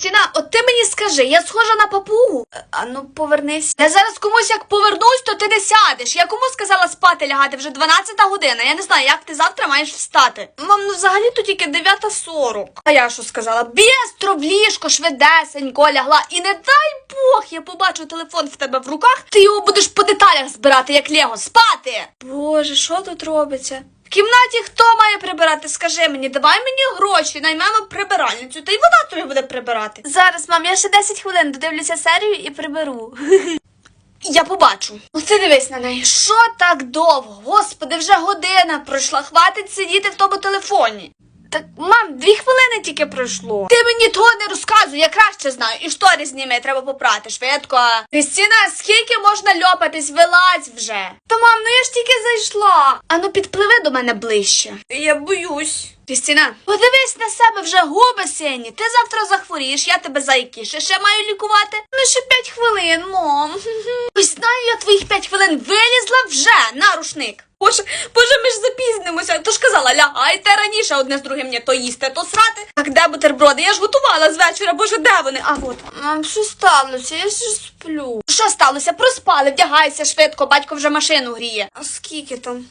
Стіна, от ти мені скажи, я схожа на папугу? А ну повернись. Я зараз комусь як повернусь, то ти не сядеш. Я кому сказала спати лягати вже 12 година. Я не знаю, як ти завтра маєш встати. Мам, ну взагалі то тільки 9.40. А я що сказала? Бістро в ліжко, швидесенько лягла. І не дай Бог, я побачу телефон в тебе в руках, ти його будеш по деталях збирати, як Лего. Спати! Боже, що тут робиться? В кімнаті хто має прибирати? Скажи мені, давай мені гроші, наймемо прибиральницю, та й вона тобі буде прибирати. Зараз, мам, я ще 10 хвилин додивлюся серію і приберу. Я побачу. Ти дивись на неї. Що так довго? Господи, вже година пройшла. Хватить сидіти в тому телефоні. Так, мам, дві хвилини тільки пройшло. Ти мені того не розказуй, я краще знаю. І штори зніми, треба попрати швидко. Крістіна, скільки можна льопатись, вилазь вже. Та мам, ну я ж тільки зайшла. Ану, підпливи до мене ближче. Я боюсь. Крістіна, подивись на себе вже губи сині. Ти завтра захворієш, я тебе за ще маю лікувати. Ну ще п'ять хвилин, мам. Твоїх п'ять хвилин вилізла вже на рушник. Боже, боже, ми ж запізнимося. То ж казала, лягайте раніше одне з другим не то їсти, то срати. Так де бутерброди? Я ж готувала з вечора, боже, де вони? А от. Мам, що сталося? Я ж сплю. Що сталося? Проспали, вдягайся швидко, батько вже машину гріє. А скільки там?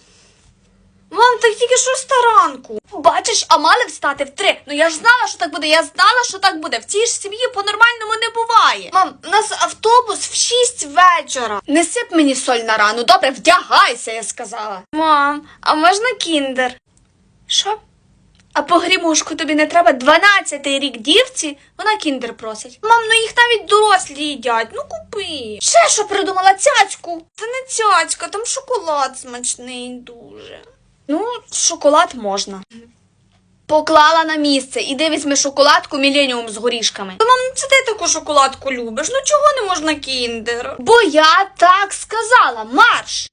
Шоста ранку. Бачиш, а мали встати в три. Ну я ж знала, що так буде. Я знала, що так буде. В цій ж сім'ї по-нормальному не буває. Мам, у нас автобус в шість вечора. Не сип мені соль на рану. Добре, вдягайся, я сказала. Мам, а можна кіндер? Що? А погрімушку тобі не треба 12-й рік дівці, вона кіндер просить. Мам, ну їх навіть дорослі їдять. Ну купи. Ще що придумала цяцьку? Це не цяцька, там шоколад смачний дуже. Ну, шоколад можна. Поклала на місце. Іди візьми шоколадку міленіум з горішками. Та мам, ну це ти таку шоколадку любиш? Ну чого не можна кіндер? Бо я так сказала, марш.